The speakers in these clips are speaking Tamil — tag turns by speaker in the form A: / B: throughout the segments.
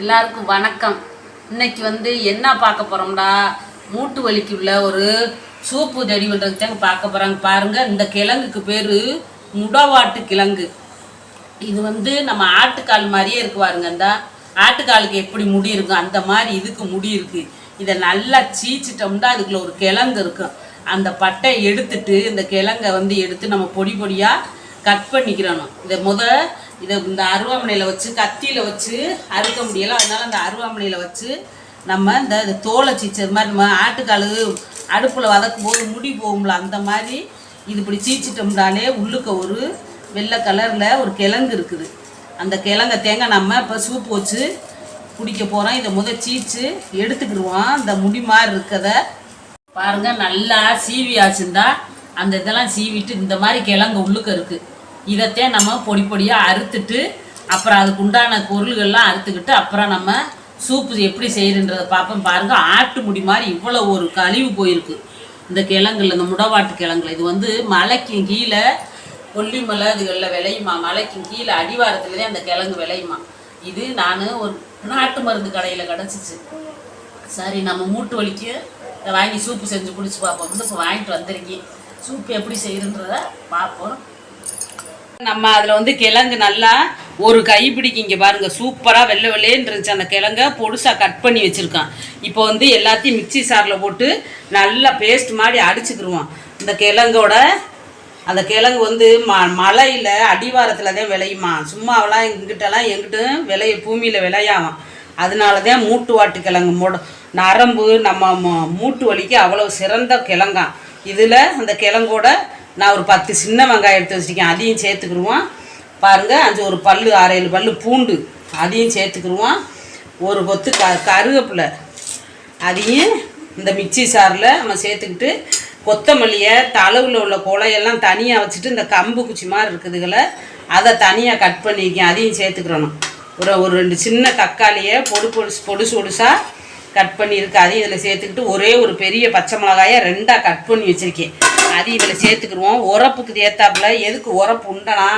A: எல்லாருக்கும் வணக்கம். இன்னைக்கு வந்து என்ன பார்க்க போறோம்டா? மூட்டு வலிக்கு உள்ள ஒரு சூப்பு ரெடி பண்ணுறதுக்கு தாங்க பார்க்க போகிறாங்க பாருங்க இந்த கிழங்குக்கு பேர் முடவாட்டு கிழங்கு. இது வந்து நம்ம ஆட்டுக்கால் மாதிரியே இருக்கு பாருங்க. இந்த ஆட்டுக்காலுக்கு எப்படி முடி இருக்கும் அந்த மாதிரி இதுக்கு முடி இருக்கு. இதை நல்லா சீச்சிட்டோம்னா அதுக்குள்ள ஒரு கிழங்கு இருக்கும். அந்த பட்டையை எடுத்துட்டு இந்த கிழங்கை வந்து எடுத்து நம்ம பொடி பொடியாக கட் பண்ணிக்கிறணும். இதை முத இதை இந்த அருவாமனையில் வச்சு கத்தியில் வச்சு அறுக்க முடியலை. அதனால் அந்த அருவாமனையில் வச்சு நம்ம இந்த இது தோலை சீச்சது மாதிரி நம்ம ஆட்டுக்காலு அடுப்பில் வதக்கும் போது முடி போகும்ல அந்த மாதிரி இது இப்படி சீச்சிட்டோம்னாலே உள்ளுக்க ஒரு வெள்ளை கலரில் ஒரு கிழங்கு இருக்குது. அந்த கிழங்க தேங்காய் நம்ம இப்போ சூப்பு வச்சு குடிக்க போகிறோம் இதை முத சீச்சு எடுத்துக்கிடுவோம். இந்த முடி மாதிரி இருக்கத பாருங்க நல்லா சீவி ஆச்சுருந்தா அந்த இதெல்லாம் சீவிட்டு இந்த மாதிரி கிழங்கு உள்ளுக்க இருக்குது இதைத்தே நம்ம பொடி பொடியாக அறுத்துட்டு அப்புறம் அதுக்கு உண்டான பொருள்கள்லாம் அறுத்துக்கிட்டு அப்புறம் நம்ம சூப்பு எப்படி செய்கிறன்றதை பார்ப்போம். பாருங்கள் ஆட்டு முடி மாதிரி இவ்வளோ ஒரு கழிவு போயிருக்கு. இந்த கிழங்குல இந்த முடவாட்டு கிழங்குல. இது வந்து மலைக்கு கீழே கொல்லிமலை இதுகளில் விளையுமா? மலைக்கு கீழே அடிவாரத்துலேயே அந்த கிழங்கு விளையுமா? இது நான் ஒரு நாட்டு மருந்து கடையில் கிடச்சிச்சு. சரி நம்ம மூட்டு வலிக்கு வாங்கி சூப்பு செஞ்சு குடிச்சு பார்ப்போம். இப்போ வாங்கிட்டு வந்திருக்கேன். சூப்பு எப்படி செய்யுதுன்றத பார்ப்போம். நம்ம அதில் வந்து கிழங்கு நல்லா ஒரு கைப்பிடிக்கு இங்கே பாருங்கள் சூப்பராக வெள்ளை வெள்ளையன்னு இருந்துச்சு அந்த கிழங்க. பொடுசாக கட் பண்ணி வச்சுருக்கான். இப்போ வந்து எல்லாத்தையும் மிக்ஸி சாரில் போட்டு நல்லா பேஸ்ட் மாதிரி அடிச்சுக்கிருவோம் இந்த கிழங்கோட அந்த கிழங்கு வந்து ம மலையில் அடிவாரத்தில் தான் விளையுமா? சும்மாவெல்லாம் எங்கிட்டலாம் எங்கிட்டும் விளைய பூமியில் விளையாவான். அதனால தான் மூட்டு வாட்டு கிழங்கு மொட நரம்பு நம்ம மூட்டு வலிக்கு அவ்வளோ சிறந்த கிழங்காம் இதில் அந்த கிழங்கோட நான் ஒரு பத்து சின்ன வெங்காயம் எடுத்து வச்சுருக்கேன். அதையும் சேர்த்துக்கிடுவோம். பாருங்கள் அஞ்சு ஒரு பல் ஆறேழு ஏழு பூண்டு. அதையும் சேர்த்துக்கிடுவோம். ஒரு கொத்து க கருவேப்பிலை. அதையும் இந்த மிக்சி சாரில் நம்ம சேர்த்துக்கிட்டு கொத்தமல்லியை தளவில் உள்ள குலையெல்லாம் தனியாக வச்சுட்டு இந்த கம்பு குச்சி மாதிரி இருக்குதுகளை அதை தனியாக கட் பண்ணியிருக்கேன் அதையும் சேர்த்துக்கிறணும் ஒரு ஒரு ரெண்டு சின்ன தக்காளியை பொடு பொடுசு பொடுசு பொடுசாக கட் பண்ணியிருக்கு. அதையும் இதில் சேர்த்துக்கிட்டு ஒரே ஒரு பெரிய பச்சை மிளகாயை ரெண்டாக கட் பண்ணி வச்சுருக்கேன். அதையும் இதில் சேர்த்துக்கிருவோம். உரப்புக்கு ஏத்தாப்புல எதுக்கு உரப்பு உண்டனா?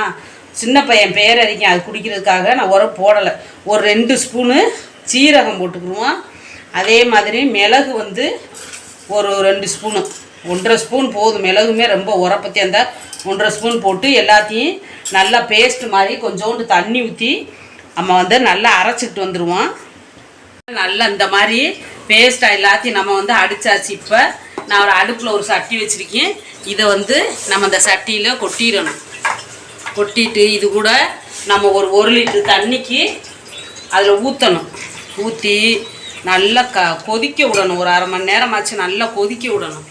A: சின்ன பையன் பேர் அறிக்கேன் அது குடிக்கிறதுக்காக நான் உரப்பு போடலை. ஒரு ரெண்டு ஸ்பூனு சீரகம் போட்டுக்கிடுவோம் அதே மாதிரி மிளகு வந்து ஒரு ரெண்டு ஸ்பூனு. ஒன்றரை ஸ்பூன் போதும். மிளகுமே ரொம்ப உரப்பத்தி இருந்தால் ஒன்றரை ஸ்பூன் போட்டு எல்லாத்தையும் நல்லா பேஸ்ட் மாதிரி கொஞ்சோண்டு தண்ணி ஊற்றி நம்ம வந்து நல்லா அரைச்சிக்கிட்டு வந்துடுவோம் நல்லா இந்த மாதிரி பேஸ்ட்டாக எல்லாத்தையும் நம்ம வந்து அடித்தாச்சு இப்போ. நான் ஒரு அடுப்பில் ஒரு சட்டி வச்சுருக்கேன். இதை வந்து நம்ம அந்த சட்டியில் கொட்டிடணும். கொட்டிட்டு இது கூட நம்ம ஒரு ஒரு லிட்டர் தண்ணிக்கு அதில் ஊற்றணும் ஊற்றி நல்லா க கொதிக்க விடணும். ஒரு அரை மணி நேரமாச்சு நல்லா கொதிக்க விடணும்.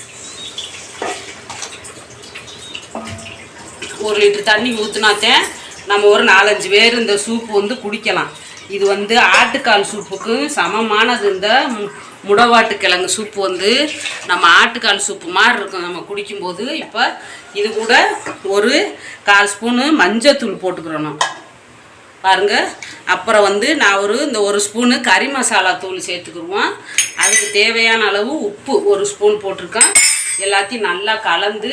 A: ஒரு லிட்டர் தண்ணி ஊற்றினாத்தேன் நம்ம ஒரு நாலஞ்சு பேர் இந்த சூப்பு வந்து குடிக்கலாம். இது வந்து ஆட்டுக்கால் சூப்புக்கு சமமானது இந்த மு- முடவாட்டு கிழங்கு சூப்பு வந்து நம்ம ஆட்டுக்கால் சூப்பு மாதிரி இருக்கும். நம்ம குடிக்கும்போது இப்போ இது கூட ஒரு கால் ஸ்பூனு மஞ்சத்தூள் போட்டுக்கிறணும். பாருங்க. அப்புறம் வந்து நான் ஒரு இந்த ஒரு ஸ்பூனு கறி மசாலா தூள் சேர்த்துக்குருவோம் அதுக்கு தேவையான அளவு உப்பு ஒரு ஸ்பூன் போட்டிருக்கேன். எல்லாத்தையும் நல்லா கலந்து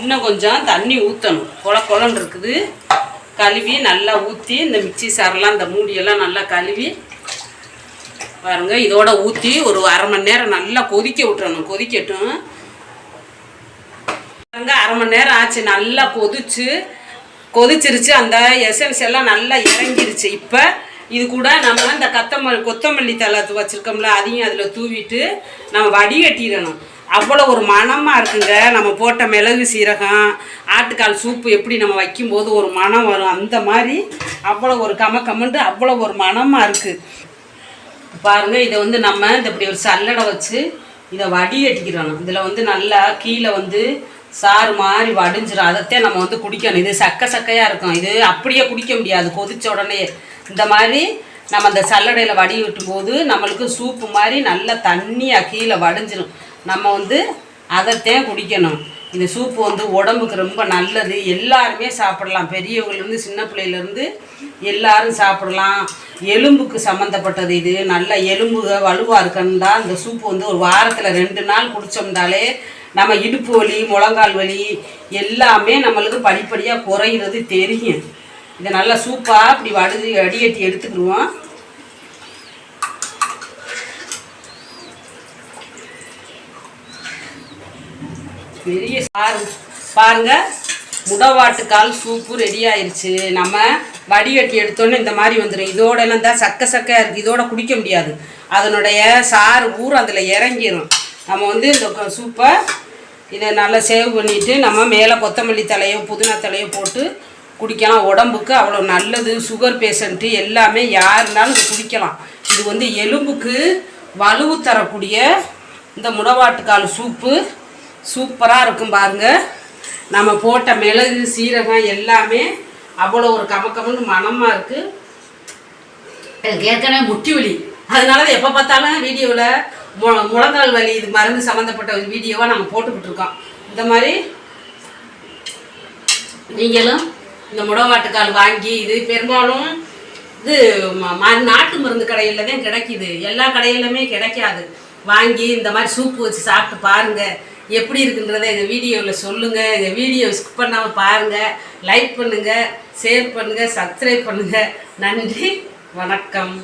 A: இன்னும் கொஞ்சம் தண்ணி ஊற்றணும் கொல கொலன்னு இருக்குது. கழுவி நல்லா ஊற்றி இந்த மிக்சி சாரெல்லாம் இந்த மூடியெல்லாம் நல்லா கழுவி பாருங்க இதோட ஊற்றி ஒரு அரை மணி நேரம் நல்லா கொதிக்க விட்டுறணும். கொதிக்கட்டும். பாருங்க அரை மணி நேரம் ஆச்சு. நல்லா கொதிச்சு கொதிச்சிருச்சு. அந்த எசன்ஸ் எல்லாம் நல்லா இறங்கிருச்சு. இப்போ இது கூட நம்ம இந்த கத்தமல்லி கொத்தமல்லி தலை வச்சுருக்கோம்ல அதையும் அதில் தூவிட்டு நம்ம வடிகட்டிடணும். அவ்வளோ ஒரு மணமாக இருக்குங்க. நம்ம போட்ட மிளகு சீரகம் ஆட்டுக்கால் சூப்பு எப்படி நம்ம வைக்கும்போது ஒரு மணம் வரும். அந்த மாதிரி அவ்வளோ ஒரு கம கமண்டு அவ்வளோ ஒரு மணமாக இருக்குது பாருங்கள் இதை வந்து நம்ம இந்த இப்படி ஒரு சல்லடை வச்சு இதை வடிகட்டிக்கிறணும் இதில் வந்து நல்லா கீழே வந்து சாறு மாதிரி வடிஞ்சிடும் அதைத்தான் நம்ம வந்து குடிக்கணும். இது சக்க சக்கையாக இருக்கும். இது அப்படியே குடிக்க முடியாது. கொதிச்ச உடனே. இந்த மாதிரி நம்ம அந்த சல்லடையில் வடி போது நம்மளுக்கு சூப்பு மாதிரி நல்லா தண்ணியாக கீழே வடிஞ்சிடும் நம்ம வந்து அதைத்தான் குடிக்கணும். இந்த சூப்பு வந்து உடம்புக்கு ரொம்ப நல்லது. எல்லாருமே சாப்பிடலாம். பெரியவங்கலேருந்து சின்ன பிள்ளையிலேருந்து எல்லாரும் சாப்பிடலாம். எலும்புக்கு சம்மந்தப்பட்டது இது. நல்ல எலும்புக வலுவாக இருக்கணும்டா. இந்த சூப்பு வந்து ஒரு வாரத்தில் ரெண்டு நாள் குடித்தோம்னாலே நம்ம இடுப்பு வலி முழங்கால் வலி எல்லாமே நம்மளுக்கு படிப்படியாக குறையிறது தெரியும். இதை நல்லா சூப்பாக இப்படி வடி அடியட்டி எடுத்துக்கிடுவோம். பெரிய சாறு. பாருங்க முடவாட்டுக்கால் சூப்பு ரெடி ஆயிருச்சு. நம்ம வடிகட்டி எடுத்தோன்னே இந்த மாதிரி வந்துடும் இதோட எல்லாம் தான் சக்க சக்கையாக இருக்குது இதோட குடிக்க முடியாது. அதனுடைய சாறு ஊர் அதில் இறங்கிடும் நம்ம வந்து இந்த சூப்பை இதை நல்லா சேவ் பண்ணிவிட்டு நம்ம மேலே கொத்தமல்லி தலையோ புதினா தலையோ போட்டு குடிக்கலாம். உடம்புக்கு அவ்வளோ நல்லது. சுகர் பேஷண்ட்டு எல்லாமே யாருனாலும் குடிக்கலாம். இது வந்து எலும்புக்கு வலுவு தரக்கூடிய இந்த முடவாட்டுக்கால் சூப்பு. சூப்பராக இருக்கும் பாருங்க. நம்ம போட்ட மிளகு சீரகம் எல்லாமே அவ்வளோ ஒரு கமக்கமன்னு மணமாக இருக்குது எனக்கு ஏற்கனவே முட்டி வலி. அதனால தான் எப்போ பார்த்தாலும் வீடியோவில் மு முழங்கால் வலி இது மருந்து சம்மந்தப்பட்ட வீடியோவாக நாங்கள் போட்டுக்கிட்டு இருக்கோம். இந்த மாதிரி நீங்களும் இந்த முடவாட்டுக்கால் வாங்கி இது பெரும்பாலும் இது நாட்டு மருந்து கடையில் தான் கிடைக்கிது. எல்லா கடையிலுமே கிடைக்காது. வாங்கி இந்த மாதிரி சூப்பு வச்சு சாப்பிட்டு பாருங்கள் எப்படி இருக்குன்றதை எங்கள் வீடியோவில் சொல்லுங்கள் எங்கள் வீடியோ ஸ்கிப் பண்ணாமல் பாருங்கள் லைக் பண்ணுங்கள் ஷேர் பண்ணுங்கள் சப்ஸ்கிரைப் பண்ணுங்கள் நன்றி வணக்கம்.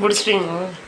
B: முடிச்சிட்டீங்களா?